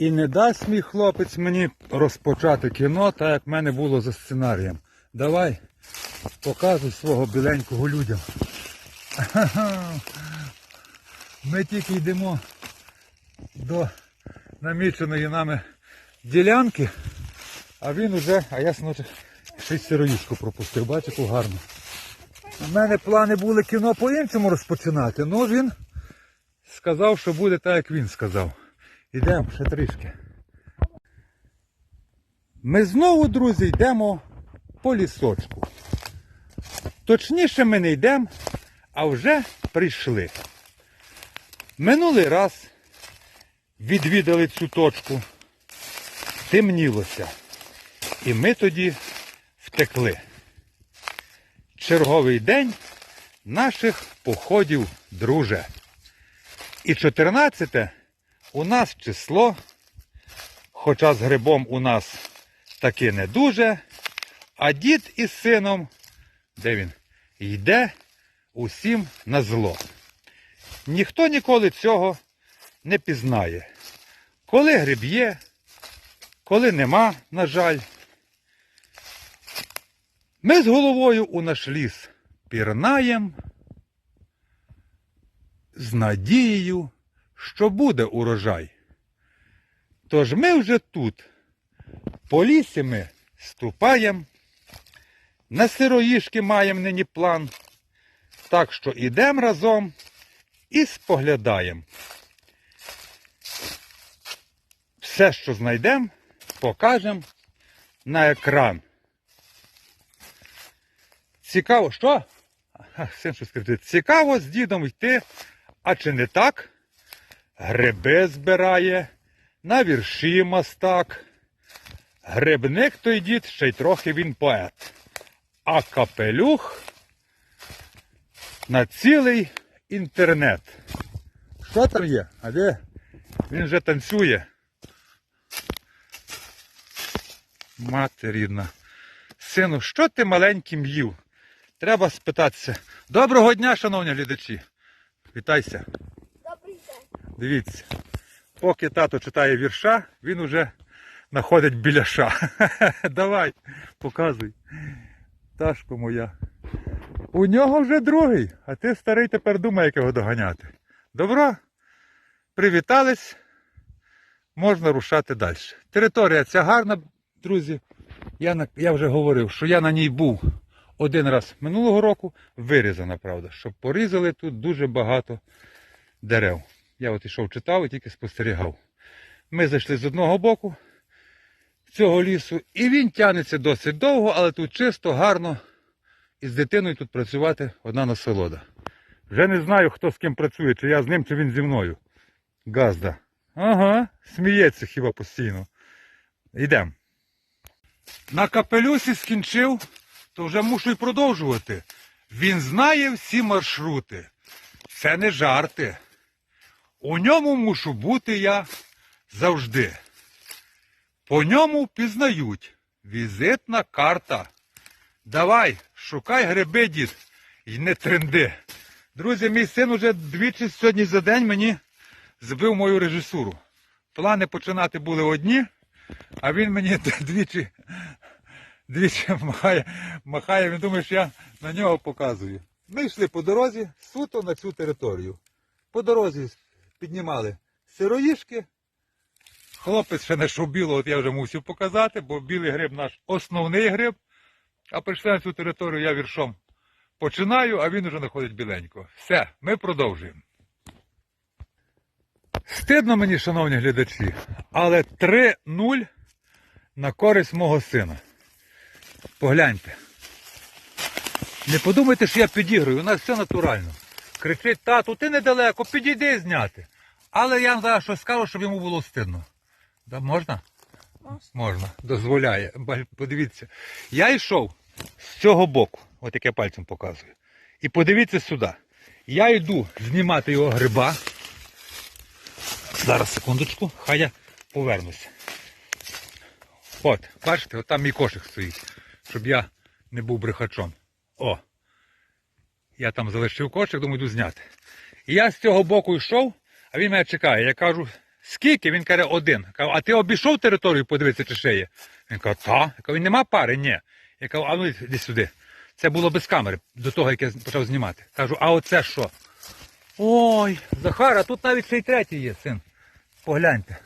І не дасть мій хлопець мені розпочати кіно, так як в мене було за сценарієм. Давай, показуй свого біленького людям. Ми тільки йдемо до наміченої нами ділянки, а він уже, а я смотрю, ще й сироїшку пропустив, бачите, гарно. У мене плани були кіно по-іншому розпочинати, але він сказав, що буде так, як він сказав. Ідемо ще трішки. Ми знову, друзі, йдемо по лісочку. Точніше, ми не йдемо, а вже прийшли. Минулий раз відвідали цю точку, темнілося. І ми тоді втекли. Черговий день наших походів, друже. І 14 у нас число, хоча з грибом у нас таки не дуже, а дід із сином, де він, йде усім на зло. Ніхто ніколи цього не пізнає. Коли гриб є, коли нема, на жаль. Ми з головою у наш ліс пірнаєм з надією, що буде урожай. Тож ми вже тут, по лісі ми ступаєм, на сироїшки маємо нині план, так що ідемо разом і споглядаємо. Все, що знайдемо, покажемо на екран. Цікаво, що? Син щось кричить. Цікаво з дідом йти, а чи не так? Гриби збирає, на вірші мастак. Грибник той дід, ще й трохи він поет. А капелюх на цілий інтернет. Що там є? А де? Він вже танцює. Мати рідна. Сину, що ти маленьким їв? Треба спитатися. Доброго дня, шановні глядачі. Вітайся. Дивіться. Поки тато читає вірша, він уже знаходить біляша. Давай, показуй. Ташко моя. У нього вже другий, а ти старий тепер думає, як його доганяти. Добро? Привітались. Можна рушати далі. Територія ця гарна, друзі. Я, на- я вже говорив, що я на ній був один раз минулого року, вирізана, правда, щоб порізали тут дуже багато дерев. Я от ішов читав і тільки спостерігав. Ми зайшли з одного боку цього лісу, і він тягнеться досить довго, але тут чисто, гарно. І з дитиною тут працювати одна насолода. Вже не знаю, хто з ким працює, чи я з ним, чи він зі мною. Газда. Ага, сміється хіба постійно. Йдемо. На капелюсі скінчив, то вже мушу й продовжувати. Він знає всі маршрути. Це не жарти. У ньому мушу бути я завжди. По ньому пізнають візитна карта. Давай, шукай гриби, дід, і не тренди. Друзі, мій син уже двічі сьогодні за день мені збив мою режисуру. Плани починати були одні, а він мені двічі, двічі махає, махає, він думає, що я на нього показую. Ми йшли по дорозі суто на цю територію. По дорозі піднімали сироїшки. Хлопець ще не йшов біло, от я вже мусив показати, бо білий гриб наш основний гриб. А прийшли на цю територію я віршом починаю, а він уже знаходить біленько. Все, ми продовжуємо. Стидно мені, шановні глядачі, але 3-0 на користь мого сина. Погляньте. Не подумайте, що я підіграю, у нас все натурально. Кричить, тату, ти недалеко, підійди зняти. Але я зараз щось скажу, щоб йому було стидно. Да, можна? Можна, дозволяє. Подивіться. Я йшов з цього боку, от як я пальцем показую. І подивіться сюди. Я йду знімати його гриба. Зараз секундочку, хай я повернуся. От, бачите, от там мій кошик стоїть, щоб я не був брехачом. О! Я там залишив кошик, думаю, йду зняти. І я з цього боку йшов, а він мене чекає. Я кажу, скільки? Він каже, один. Кажу, а ти обійшов територію, подивитися, чи ще є? Він каже, та. Я кажу, нема пари, ні. Я кажу, а ну іди сюди. Це було без камери, до того, як я почав знімати. Кажу, а оце що? Ой, Захара, тут навіть ще й третій є, син. Погляньте.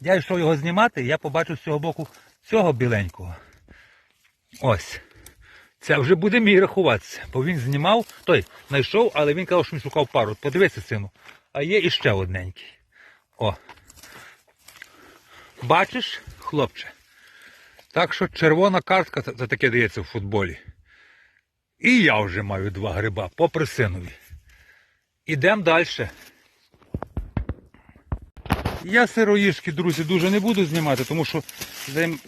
Я йшов його знімати, і я побачив з цього боку цього біленького. Ось. Це вже буде мій рахуватися. Бо він знімав, той знайшов, але він казав, що він шукав пару. Подивися, сину. А є іще одненький. О. Бачиш, хлопче? Так що червона картка за таке дається в футболі. І я вже маю два гриба, попри синові. Ідемо далі. Я сироїшки, друзі, дуже не буду знімати, тому що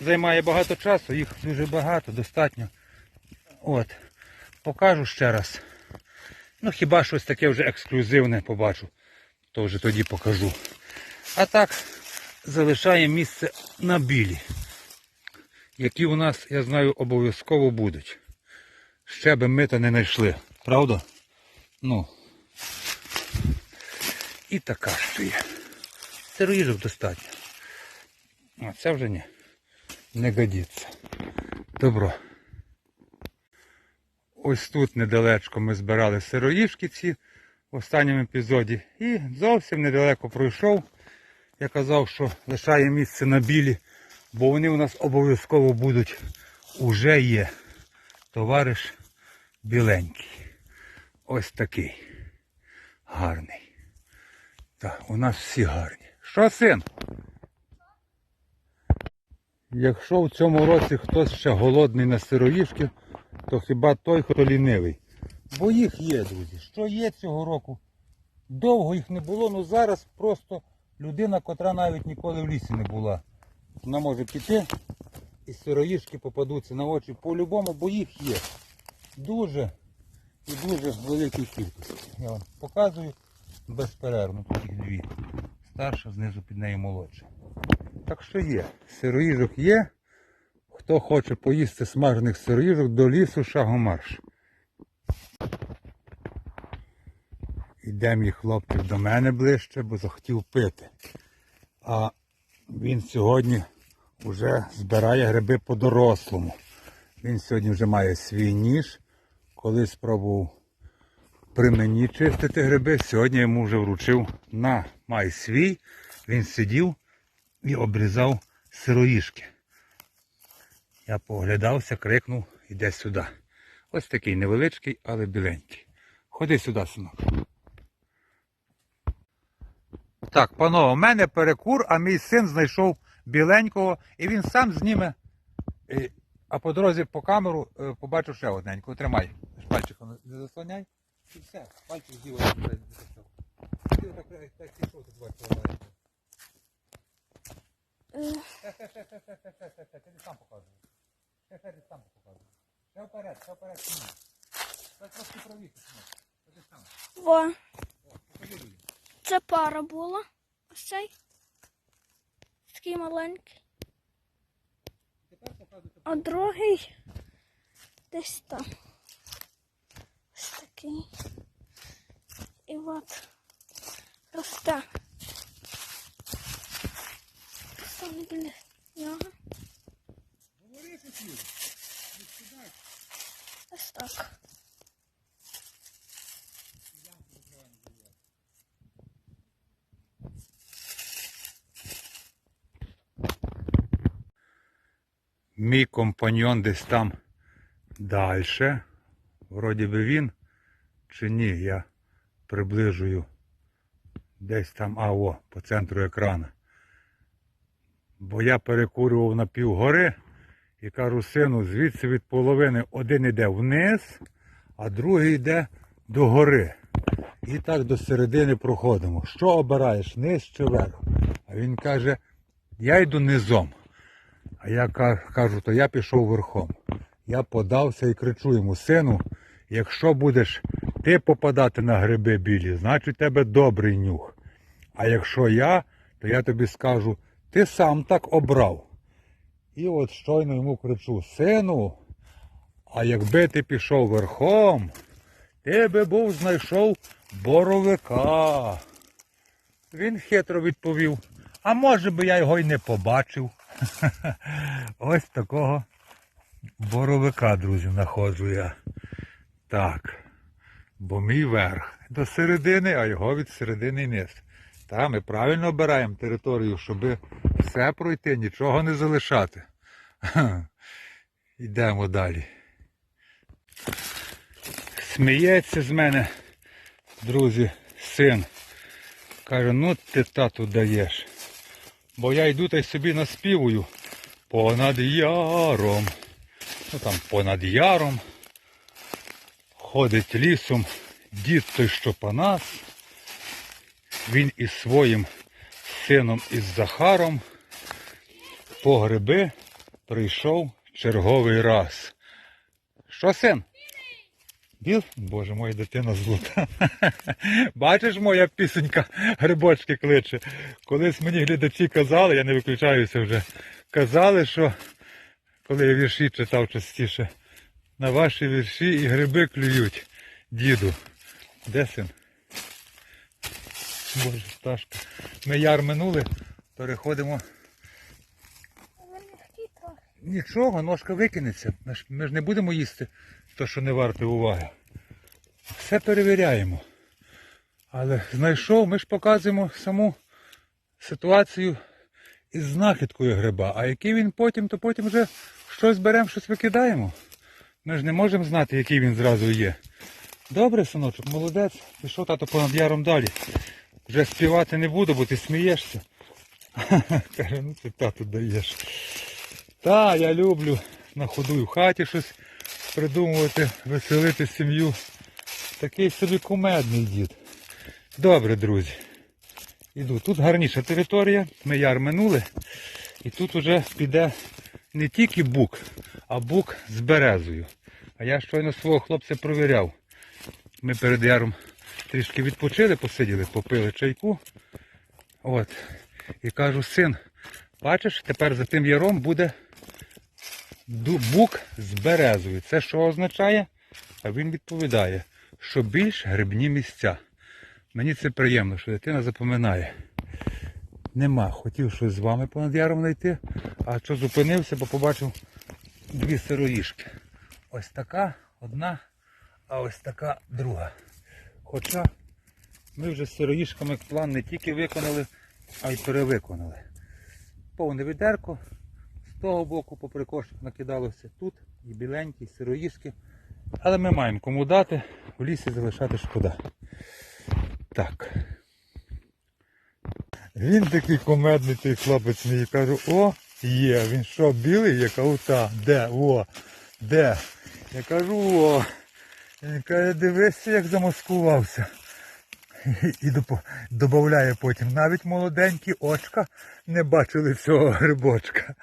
займає багато часу, їх дуже багато, достатньо. От. Покажу ще раз. Ну хіба щось таке вже ексклюзивне побачу, то вже тоді покажу. А так, залишаємо місце на білі, які у нас, я знаю, обов'язково будуть. Ще би ми то не знайшли, правда? Ну. І така ще є. Сироїжок достатньо. А це вже ні. Не годиться. Добро. Ось тут недалечко ми збирали сироїшки ці в останньому епізоді. І зовсім недалеко пройшов. Я казав, що лишає місце на білі, бо вони у нас обов'язково будуть. Уже є. Товариш біленький. Ось такий. Гарний. Так, у нас всі гарні. Що, син? Якщо в цьому році хтось ще голодний на сироїшки, то хіба той, хто лінивий. Бо їх є, друзі. Що є цього року? Довго їх не було, ну зараз просто людина, котра навіть ніколи в лісі не була. Вона може піти і сироїшки попадуться на очі по-любому, бо їх є. Дуже і дуже великій кількості. Я вам показую безперервно. Тут їх дві. Старша, знизу під нею молодша. Так що є. Сироїжок є. Хто хоче поїсти смажених сироїжок, до лісу шагомарш. Іде мій хлопчик до мене ближче, бо захотів пити. А він сьогодні вже збирає гриби по-дорослому. Він сьогодні вже має свій ніж. Колись спробував при мені чистити гриби. Сьогодні йому вже вручив на май свій. Він сидів і обрізав сироїшки. Я поглядався, крикнув, іде сюди. Ось такий невеличкий, але біленький. Ходи сюди, синок. Так, панове, у мене перекур, а мій син знайшов біленького, і він сам зніме. е, А по дорозі по камеру е, побачив ще одненького. Тримай. Пальчиком не заслоняй. І все, пальчик я не захотів. Ти так, так, так, пішов, тут бачиш, маленький. Ти не сам показуєш. Хе-хе, ти сам показуєш. Ще вперед, ще вперед, синок. Так трошки правіше, сам. Во, Покажи людям. це пара була. Ось цей. Такий маленький. Тепер показуйте. А другий десь там. Ось такий. І от росте. Стане біля нього. Ось так. Мій компаньон десь там далі. Вроді би він чи ні, я приближую десь там, а о, по центру екрана. Бо я перекурював на півгори і кажу сину, звідси від половини один йде вниз, а другий йде до гори. І так до середини проходимо. Що обираєш, низ чи вверх? А він каже, я йду низом. А я кажу, то я пішов верхом. Я подався і кричу йому, сину, якщо будеш ти попадати на гриби білі, значить у тебе добрий нюх. А якщо я, то я тобі скажу, ти сам так обрав. І от щойно йому кричу, сину, а якби ти пішов верхом, ти би був знайшов боровика. Він хитро відповів, А може би я його й не побачив. Ось такого боровика, друзі, знаходжу я. Так. Бо мій верх до середини, а його від середини низ. Та ми правильно обираємо територію, щоб все пройти, нічого не залишати. Йдемо далі. Сміється з мене, друзі, син. Каже, ну ти тату даєш. Бо я йду та й собі наспівую понад яром. Ну там понад яром. Ходить лісом дід той, що Панас. Він із своїм сином із Захаром по гриби прийшов черговий раз. Що, син? Біл? Боже, моя дитина злута. Бачиш, моя пісенька грибочки кличе. Колись мені глядачі казали, я не виключаюся вже, казали, що коли я вірші читав частіше, на ваші вірші і гриби клюють, діду. Де син? Боже, Сташка. Ми яр минули, переходимо. Нічого, ножка викинеться. Ми ж, ми ж не будемо їсти то, що не варте уваги. Все перевіряємо. Але знайшов, ми ж показуємо саму ситуацію із знахідкою гриба. А який він потім, то потім вже щось беремо, щось викидаємо. Ми ж не можемо знати, який він зразу є. Добре, синочок, молодець. Пішов тато понад яром далі. Вже співати не буду, бо ти смієшся. Каже, ну ти тату даєш. Та, я люблю на ходу в хаті щось придумувати, веселити сім'ю. Такий собі кумедний дід. Добре, друзі. Іду. Тут гарніша територія, ми яр минули. І тут уже піде не тільки бук, а бук з березою. А я щойно свого хлопця провіряв. Ми перед яром трішки відпочили, посиділи, попили чайку. От. І кажу, син, бачиш, тепер за тим яром буде бук з березою. Це що означає? А він відповідає, що більш грибні місця. Мені це приємно, що дитина запоминає. Нема. Хотів щось з вами понад яром знайти, а що зупинився, бо побачив дві сироїшки. Ось така одна, а ось така друга. Хоча ми вже з сироїшками план не тільки виконали, а й перевиконали. Повне відерко, того боку попри кошик накидалося тут, і біленькі, і сироїшки. Але ми маємо кому дати, в лісі залишати шкода. Так. Він такий комедний той хлопець мій. Кажу, о, є, він що, білий, як аута? Де? О, де? Я кажу, о. Він каже, дивися, як замаскувався. І додає потім. Навіть молоденькі очка не бачили цього грибочка.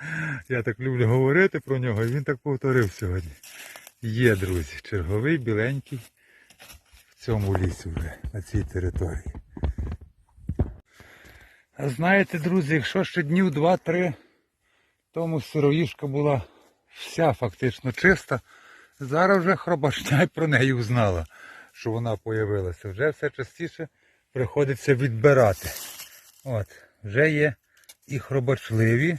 Я так люблю говорити про нього, і він так повторив сьогодні. Є, друзі, черговий біленький в цьому лісі вже, на цій території. А знаєте, друзі, якщо ще днів два-три тому сироїшка була вся фактично чиста, зараз вже хробашня й про неї узнала, що вона появилася. Вже все частіше приходиться відбирати. От, вже є і хробачливі,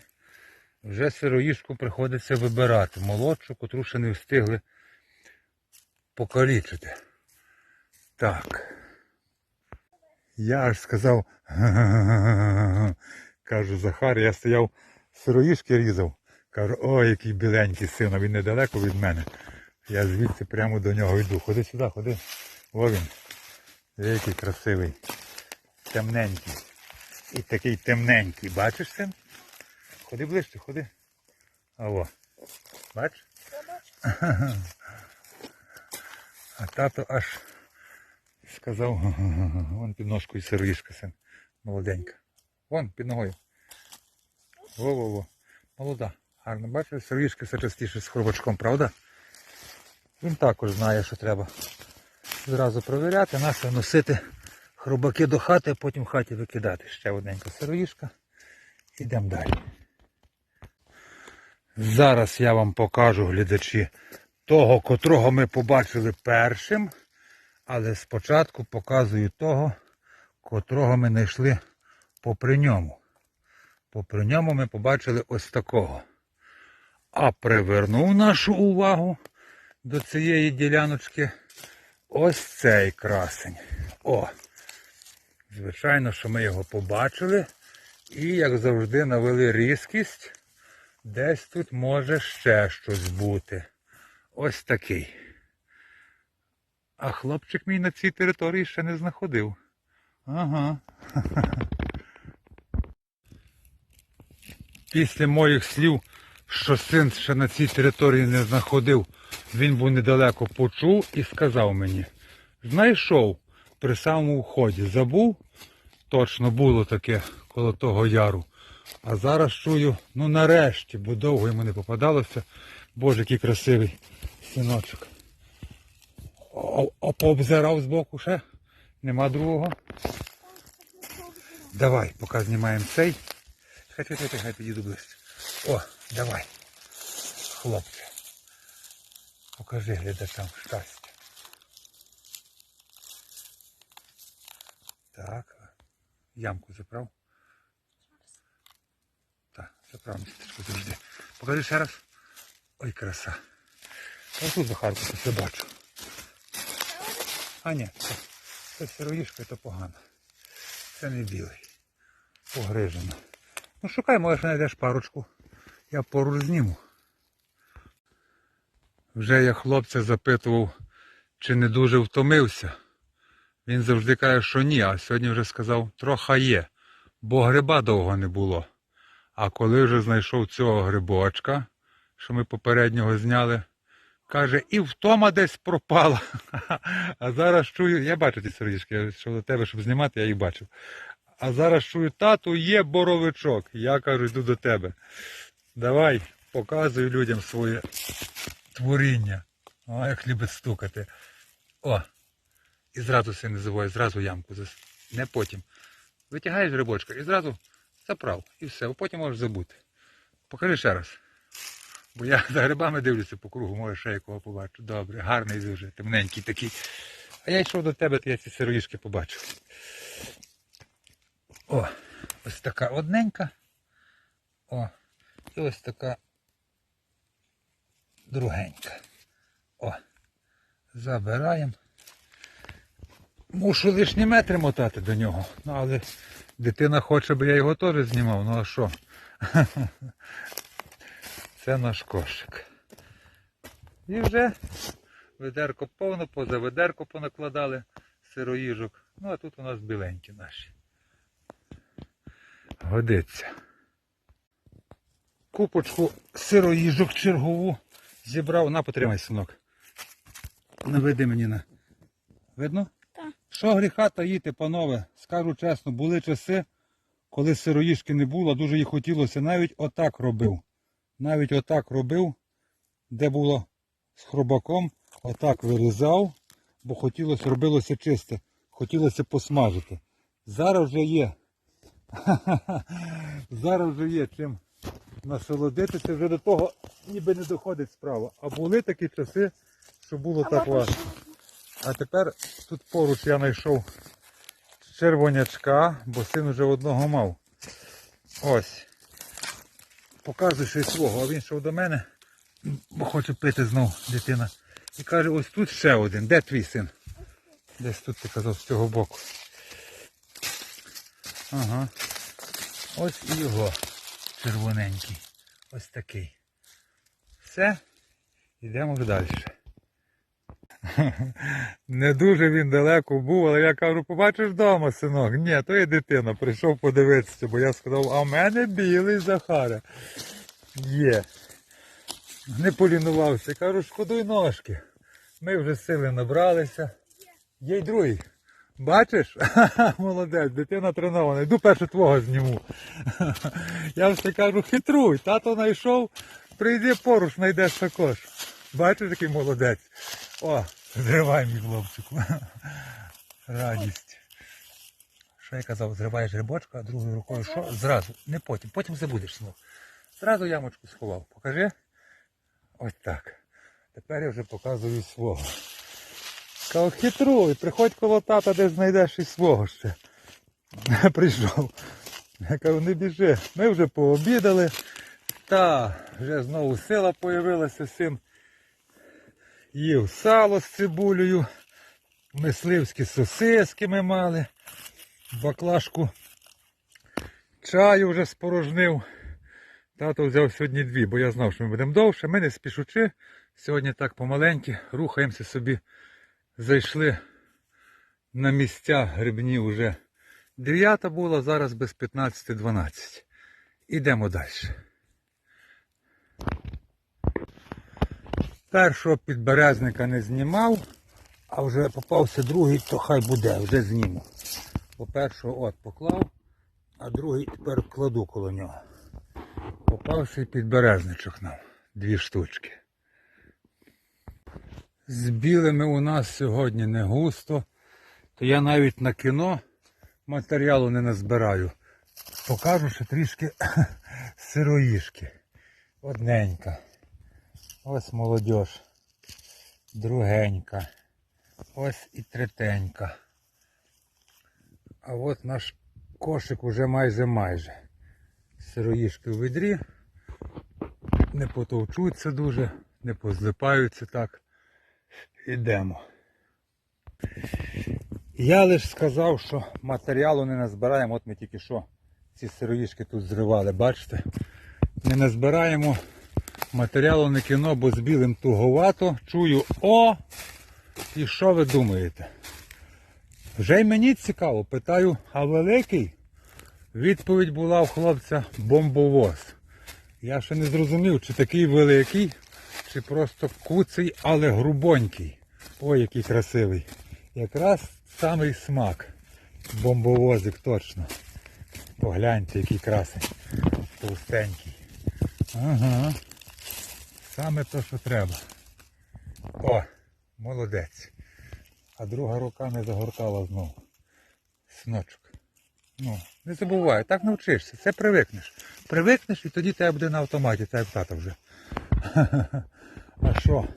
вже сироїшку приходиться вибирати. Молодшу, котру ще не встигли покалічити. Так. Я аж сказав, кажу, Захар, я стояв, сироїшки різав. Кажу, ой, який біленький син, він недалеко від мене. Я звідси прямо до нього йду. Ходи сюди, ходи. О він. Який красивий. Темненький. І такий темненький. Бачиш син? Ходи ближче, ходи. Алло. Бач? А тато аж сказав, вон під ножкою сироїшка син. Молоденька. Вон під ногою. Во-во-во. Молода. Гарно бачиш, сироїшки все частіше з хробачком, правда? Він також знає, що треба зразу провіряти, нащо носити хробаки до хати, а потім в хаті викидати. Ще одненька сироїшка. Ідемо далі. Зараз я вам покажу, глядачі, того, котрого ми побачили першим, але спочатку показую того, котрого ми знайшли попри ньому. Попри ньому ми побачили ось такого. А привернув нашу увагу до цієї діляночки ось цей красень. О! Звичайно, що ми його побачили і, як завжди, навели різкість. Десь тут може ще щось бути. Ось такий. А хлопчик мій на цій території ще не знаходив. Ага. Після моїх слів, що син ще на цій території не знаходив, він був недалеко почув і сказав мені, знайшов при самому вході. Забув, точно було таке коло того яру. А зараз чую, ну нарешті, бо довго йому не попадалося. Боже, який красивий синочок. О, пообзирав збоку ще. Нема другого. Давай, поки знімаємо цей. Хай, хай, хай, хай підійду ближче. О, давай. Хлопче. Покажи глядачам щастя. Так. Ямку заправ. Так, заправ містечко завжди. Покажи ще раз. Ой, краса. Ось тут Захарку все бачу. А ні, це, це сироїшка, то погано. Це не білий. Погрижено. Ну шукай, може знайдеш парочку. Я поруч зніму. Вже я хлопця запитував, чи не дуже втомився. Він завжди каже, що ні, а сьогодні вже сказав, троха є, бо гриба довго не було. А коли вже знайшов цього грибочка, що ми попереднього зняли, каже, і втома десь пропала. А зараз чую, я бачу ці сердечки, йшов до тебе, щоб знімати, я їх бачив. А зараз чую, тату, є боровичок. Я кажу, йду до тебе. Давай, показуй людям своє творіння. О, як любить стукати. О, і зразу все забувай, зразу ямку. Не потім. Витягаєш грибочка і зразу заправ. І все, потім можеш забути. Покажи ще раз. Бо я за грибами дивлюся по кругу, може ще якого побачу. Добре, гарний дуже, темненький такий. А я йшов до тебе, то я ці сироїшки побачив. О, ось така одненька. О, і ось така другенька. О, забираємо. Мушу лишні метри мотати до нього. Ну, але дитина хоче, бо я його теж знімав. Ну а що? Це наш кошик. І вже ведерко повно, поза ведерко понакладали сироїжок. Ну а тут у нас біленькі наші. Годиться. Купочку сироїжок чергову зібрав. На, потримай, синок. Наведи мені на. Видно? Так. Що гріха таїти, панове, скажу чесно, були часи, коли сироїжки не було, дуже їх хотілося. Навіть отак робив. Навіть отак робив, де було з хробаком, отак вирізав, бо хотілося, робилося чисте, хотілося посмажити. Зараз вже є. Зараз вже є чим насолодитися, вже до того ніби не доходить справа. А були такі часи, що було так важко. А тепер тут поруч я знайшов червонячка, бо син вже одного мав. Ось. Показує ще й свого, а він йшов до мене, бо хоче пити знов дитина. І каже, ось тут ще один. Де твій син? Десь тут ти казав з цього боку. Ага. Ось і його червоненький. Ось такий. Все. Йдемо далі. Не дуже він далеко був, але я кажу, побачиш вдома, синок. Ні, то є дитина, прийшов подивитися, бо я сказав, а в мене білий Захара. Є. Не полінувався. Кажу, шкодуй ножки. Ми вже сили набралися. Є й другий. Бачиш? Молодець, дитина тренована. Йду перше твого зніму. Я все кажу, хитруй, тато знайшов, прийди поруч, знайдеш також. Бачиш, який молодець. О, зривай мій хлопчику. Радість. Що я казав, зриваєш грибочка, а другою рукою що? Зразу, не потім, потім забудеш знов. Зразу ямочку сховав. Покажи. Ось так. Тепер я вже показую свого. Сказав, хитруй, приходь коло тата, де знайдеш і свого ще. Прийшов. Я кажу, не біжи. Ми вже пообідали. Та, вже знову сила появилася син. Їв сало з цибулею, мисливські сосиски ми мали, баклажку чаю вже спорожнив. Тато взяв сьогодні дві, бо я знав, що ми будемо довше. Ми не спішучи. Сьогодні так помаленьки рухаємося собі. Зайшли на місця грибні вже 9 була, зараз без 15-12. Ідемо далі. Першого підберезника не знімав, а вже попався другий, то хай буде, вже зніму. По першого от поклав, а другий тепер кладу коло нього. Попався і підберезничок нам. Дві штучки. З білими у нас сьогодні не густо, то я навіть на кіно матеріалу не назбираю. Покажу, що трішки сироїшки. Одненька. Ось молодь. Другенька. Ось і третенька. А от наш кошик уже майже майже. Сироїшки в відрі. Не потовчуться дуже, не позлипаються так. Ідемо. Я лише сказав, що матеріалу не назбираємо. От ми тільки що ці сироїшки тут зривали, бачите? Не назбираємо матеріалу на кіно, бо з білим туговато. Чую о! І що ви думаєте? Вже й мені цікаво, питаю, а великий? Відповідь була у хлопця бомбовоз. Я ще не зрозумів, чи такий великий, чи просто куций, але грубонький. Ой, який красивий. Якраз самий смак. Бомбовозик точно. Погляньте, який красень. Товстенький. Ага. Саме то, що треба. О, молодець. А друга рука не загортала знову. Синочок. Ну, не забувай, так навчишся, це привикнеш. Привикнеш і тоді тебе буде на автоматі, так як тата вже. А що?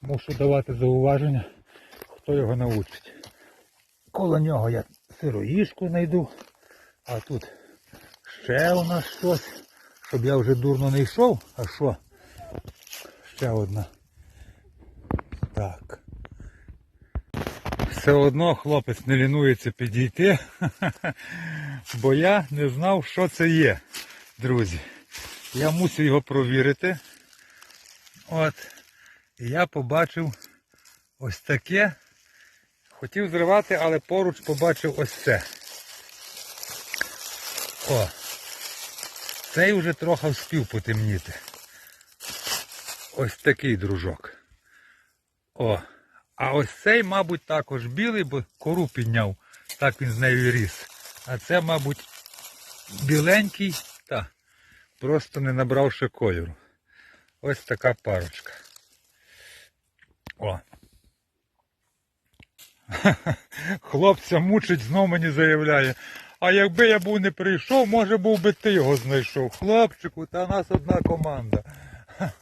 Мушу давати зауваження, хто його навчить. Коло нього я сироїшку знайду, а тут ще у нас щось, щоб я вже дурно не йшов. А що? Ще одна. Так. Все одно хлопець не лінується підійти, бо я не знав, що це є, друзі. Я мусив його провірити. От. І я побачив ось таке. Хотів зривати, але поруч побачив ось це. О! Цей вже трохи вспів потемніти. Ось такий дружок. О! А ось цей, мабуть, також білий, бо кору підняв, так він з нею ріс. А це, мабуть, біленький, та просто не набрав ще кольору. Ось така парочка. О. Хлопця мучить, знов мені заявляє. А якби я був не прийшов, може був би ти його знайшов. Хлопчику, та нас одна команда.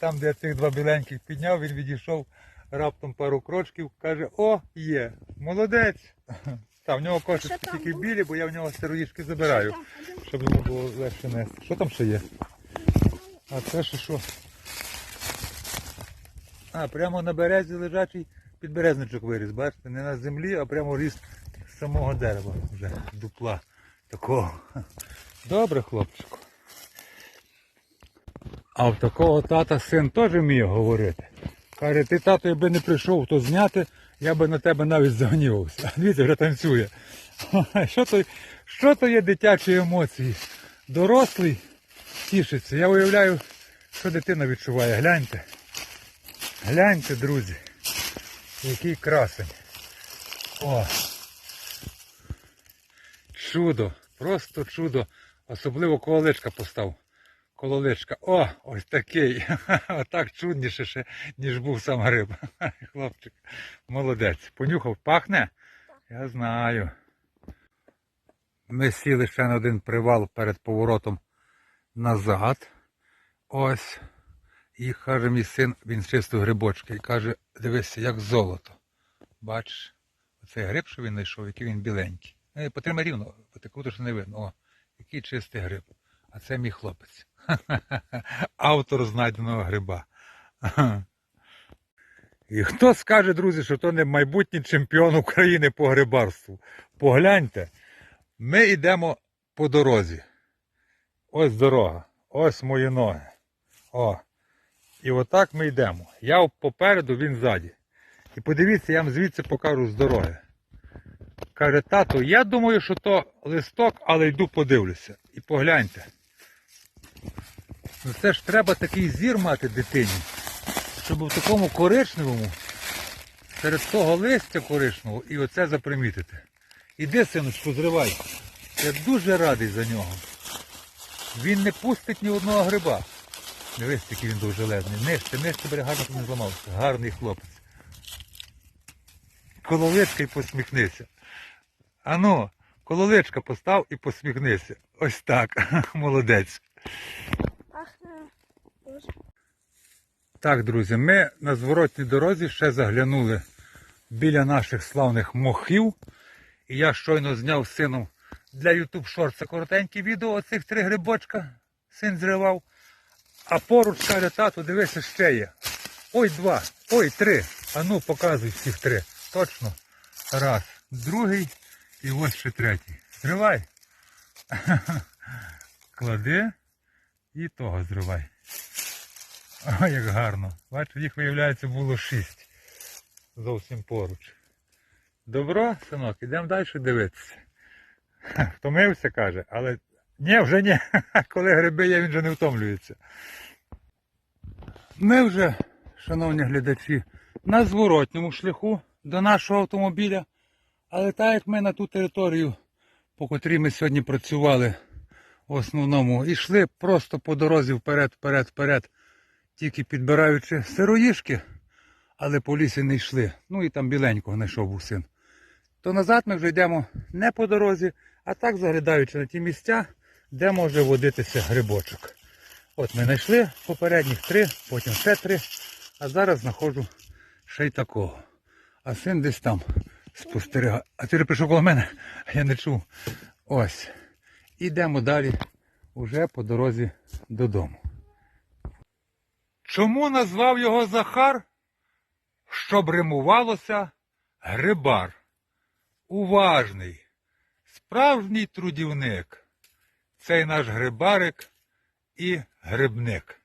Там, де я цих два біленьких підняв, він відійшов раптом пару крочків, каже, о, є, молодець. Та в нього кошти тільки було? білі, бо я в нього сироїшки забираю, щоб йому було легше нести. Що там ще є? А це ще що? А, прямо на березі лежачий підберезничок виріс, бачите, не на землі, а прямо ріс самого дерева вже дупла такого. Добре, хлопчику. А в такого тата син теж вміє говорити. Каже, ти тато, якби не прийшов, то зняти, я би на тебе навіть загнівався. Дивіться, вже танцює. Що то, що то є дитячі емоції? Дорослий тішиться. Я уявляю, що дитина відчуває. Гляньте. Гляньте, друзі. Який красень. О. Чудо. Просто чудо. Особливо коло личка постав. Коло личка. О, ось такий. Отак чудніше ще, ніж був сам гриб. Хлопчик. Молодець. Понюхав, пахне? Я знаю. Ми сіли ще на один привал перед поворотом назад. Ось. І каже мій син, він чистив грибочки і каже, дивися, як золото. Бачиш, оцей гриб, що він знайшов, який він біленький. Е, Потримай рівно, то що не видно. О, який чистий гриб. А це мій хлопець. Автор знайденого гриба. І хто скаже, друзі, що то не майбутній чемпіон України по грибарству? Погляньте, ми йдемо по дорозі. Ось дорога, ось мої ноги. О. І отак ми йдемо. Я попереду, він ззаді. І подивіться, я вам звідси покажу з дороги. Каже, тато, я думаю, що то листок, але йду подивлюся. І погляньте. Ну це ж треба такий зір мати дитині, щоб у такому коричневому, серед того листя коричневого, і оце запримітити. Іди, синочку, зривай. Я дуже радий за нього. Він не пустить ні одного гриба. Дивись, який він довжелезний. Нижче, нижче бере гарно, не зламався. Гарний хлопець. Кололичка і посміхнися. Ану, кололичка постав і посміхнися. Ось так. Молодець. Пахне. Боже. Так, друзі, ми на зворотній дорозі ще заглянули біля наших славних мохів. І я щойно зняв сином для YouTube Shorts коротеньке відео оцих три грибочка. Син зривав. А поруч каже, тату, дивися, ще є. Ой, два, ой, три. А ну, показуй всіх три. Точно. Раз, другий і ось ще третій. Зривай. Клади і того зривай. Ой, як гарно. Бачите, їх, виявляється, було шість. Зовсім поруч. Добро, синок, ідемо далі дивитися. Втомився, каже, але ні, вже ні. Коли гриби є, він вже не втомлюється. Ми вже, шановні глядачі, на зворотньому шляху до нашого автомобіля. Але так як ми на ту територію, по котрій ми сьогодні працювали в основному, йшли просто по дорозі вперед, вперед, вперед, тільки підбираючи сироїшки, але по лісі не йшли. Ну і там біленького знайшов був син. То назад ми вже йдемо не по дорозі, а так заглядаючи на ті місця, де може водитися грибочок. От ми знайшли попередніх три, потім ще три, а зараз знаходжу ще й такого. А син десь там спостерігає. А ти прийшов коло мене, а я не чув. Ось. Ідемо далі уже по дорозі додому. Чому назвав його Захар? Щоб римувалося грибар. Уважний, справжній трудівник. Цей наш грибарик і грибник.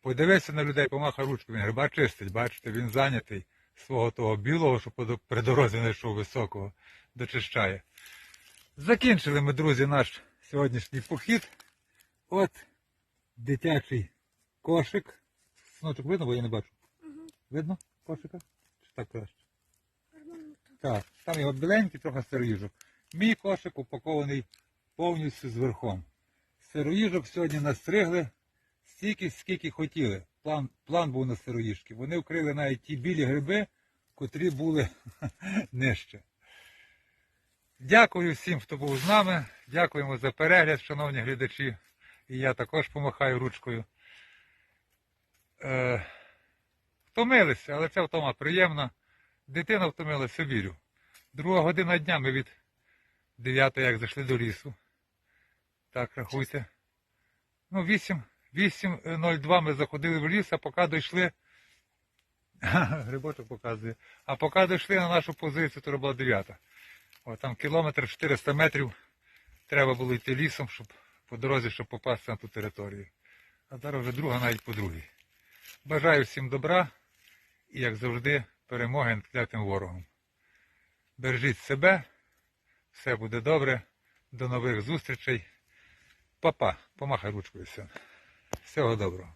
Подивися на людей, помахай ручку, він гриба чистить, бачите, він зайнятий свого того білого, що при дорозі знайшов високого, дочищає. Закінчили ми, друзі, наш сьогоднішній похід. От дитячий кошик. Синочок видно, бо я не бачу. Видно кошика? Чи так краще? Так, там його біленький, трохи сироїжок. Мій кошик упакований повністю з верхом. Сироїжок сьогодні настригли стільки, скільки хотіли. План, план був на сироїжки. Вони вкрили навіть ті білі гриби, котрі були нижче. Дякую всім, хто був з нами. Дякуємо за перегляд, шановні глядачі. І я також помахаю ручкою. Е, втомилися, але ця втома приємна. Дитина втомилася, вірю. Друга година дня ми від 9 як зайшли до лісу. Так, рахуйте. Ну, 8, 8.02 ми заходили в ліс, а поки дійшли. Грибочок показує. А поки дійшли на нашу позицію, то була 9. О, там кілометр 400 метрів треба було йти лісом, щоб по дорозі, щоб попасти на ту територію. А зараз вже друга навіть по другій. Бажаю всім добра і, як завжди, перемоги над клятим ворогом. Бережіть себе, все буде добре. До нових зустрічей. Папа, помахай ручкою все. Всього доброго.